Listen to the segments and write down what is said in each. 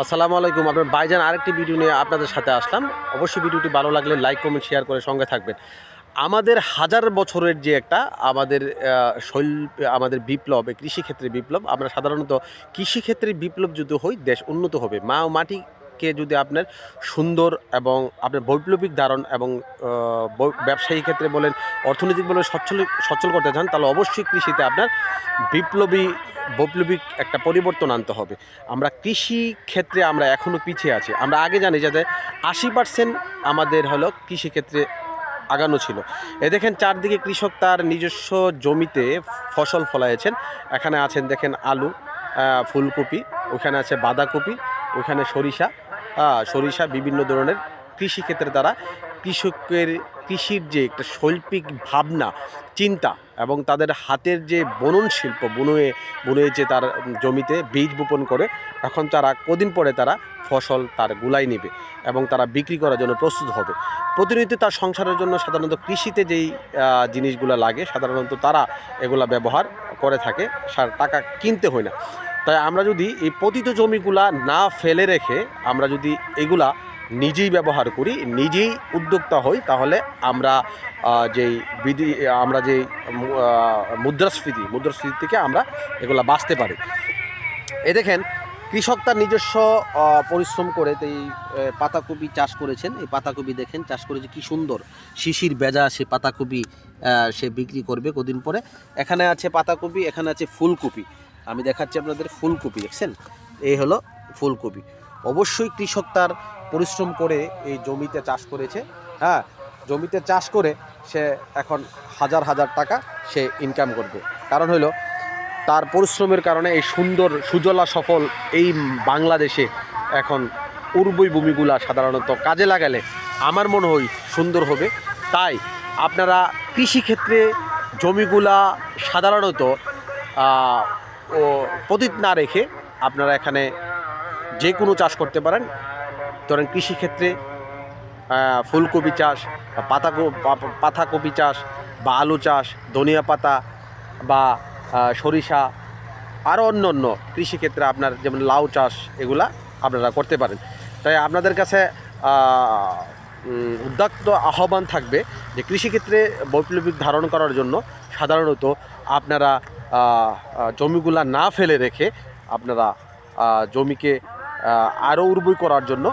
আসসালামু আলাইকুম। আপনার বাইজান আরেকটি ভিডিও নিয়ে আপনাদের সাথে আসলাম। অবশ্যই ভিডিওটি ভালো লাগলে লাইক, কমেন্ট, শেয়ার করে সঙ্গে থাকবেন। আমাদের হাজার বছরের যে একটা আমাদের শৈল, আমাদের বিপ্লব কৃষিক্ষেত্রে বিপ্লব, আমরা সাধারণত কৃষিক্ষেত্রে বিপ্লব যদি হই, দেশ উন্নত হবে। মা ও মাটিকে যদি আপনার সুন্দর এবং আপনার বৈপ্লবিক ধারণ এবং ব্যবসায়ী ক্ষেত্রে বলেন, অর্থনৈতিক বলে সচ্ছল সচ্ছল করতে চান, তাহলে অবশ্যই কৃষিতে আপনার বিপ্লবী, বৈপ্লবিক একটা পরিবর্তন আনতে হবে। আমরা কৃষি ক্ষেত্রে আমরা এখনও পিছিয়ে আছি। আমরা আগে জানি যাতে আশি পার্সেন্ট আমাদের হলো কৃষিক্ষেত্রে আগানো ছিল। এ দেখেন চারদিকে কৃষক তার নিজস্ব জমিতে ফসল ফলাইছেন। এখানে আছেন দেখেন আলু ফুলকপি, ওখানে আছে বাঁধাকপি, ওখানে সরিষা সরিষা বিভিন্ন ধরনের কৃষিক্ষেত্রে তারা কৃষকের কৃষির যে একটা শৈল্পিক ভাবনা, চিন্তা এবং তাদের হাতের যে বনন শিল্প, বুনয়ে বুনয়ে যে তার জমিতে বীজ বপন করে, এখন তারা কদিন পরে তারা ফসল তার গুলাই নেবে এবং তারা বিক্রি করার জন্য প্রস্তুত হবে। প্রতিনিয়ত তার সংসারের জন্য সাধারণত কৃষিতে যেই জিনিসগুলো লাগে, সাধারণত তারা এগুলা ব্যবহার করে থাকে, সার টাকা কিনতে হয় না। তাই আমরা যদি এই পতিত জমিগুলা না ফেলে রেখে আমরা যদি এগুলা নিজেই ব্যবহার করি, নিজেই উদ্যোক্তা হই, তাহলে আমরা যেই বিধি, আমরা যেই মুদ্রাস্ফীতি মুদ্রাস্ফীতি থেকে আমরা এগুলা বাঁচতে পারি। এ দেখেন, কৃষক তার নিজস্ব পরিশ্রম করে এই পাতাকপি চাষ করেছেন। এই পাতাকপি দেখেন, চাষ করেছে কি সুন্দর। শিশির বেজা সে পাতাকপি সে বিক্রি করবে কদিন পরে। এখানে আছে পাতাকপি, এখানে আছে ফুলকপি। আমি দেখাচ্ছি আপনাদের ফুলকপি, দেখছেন? এই হলো ফুলকপি। অবশ্যই কৃষক তার পরিশ্রম করে এই জমিতে চাষ করেছে। হ্যাঁ জমিতে চাষ করে সে এখন হাজার হাজার টাকা সে ইনকাম করবে। কারণ হলো, তার পরিশ্রমের কারণে এই সুন্দর সুজলা সফল এই বাংলাদেশে এখন উর্বই ভূমিগুলা সাধারণত কাজে লাগালে আমার মনে হয় সুন্দর হবে। তাই আপনারা কৃষিক্ষেত্রে জমিগুলা সাধারণত ও পতিত না রেখে আপনারা এখানে যে কোনো চাষ করতে পারেন। ধরেন কৃষিক্ষেত্রে ফুলকপি চাষ বা পাতা পাতাকপি চাষ বা আলু চাষ, ধনিয়া পাতা বা সরিষা আরও অন্য অন্য কৃষিক্ষেত্রে আপনার যেমন লাউ চাষ এগুলা আপনারা করতে পারেন। তাই আপনাদের কাছে উদ্যক্ত আহ্বান থাকবে যে কৃষিক্ষেত্রে বৈপ্লবিক ধারণ করার জন্য সাধারণত আপনারা জমিগুলা না ফেলে রেখে আপনারা জমিকে আরও উর্বর করার জন্য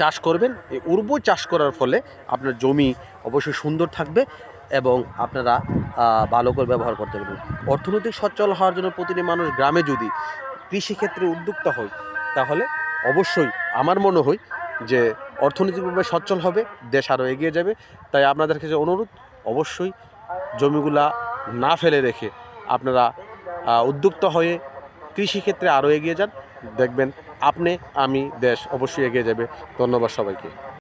চাষ করবেন। এই উর্বর চাষ করার ফলে আপনার জমি অবশ্যই সুন্দর থাকবে এবং আপনারা ভালো করে ব্যবহার করতে পারবেন। অর্থনৈতিক সচ্ছল হওয়ার জন্য প্রতিটি মানুষ গ্রামে যদি কৃষিক্ষেত্রে উদ্যোক্তা হয়, তাহলে অবশ্যই আমার মনে হয় যে অর্থনৈতিকভাবে সচ্ছল হবে, দেশ আরও এগিয়ে যাবে। তাই আপনাদের কাছে অনুরোধ, অবশ্যই জমিগুলা না ফেলে রেখে আপনারা উদ্যুক্ত হয়ে কৃষিক্ষেত্রে আরও এগিয়ে যান। দেখবেন আপনি, আমি, দেশ অবশ্যই এগিয়ে যাবে। ধন্যবাদ সবাইকে।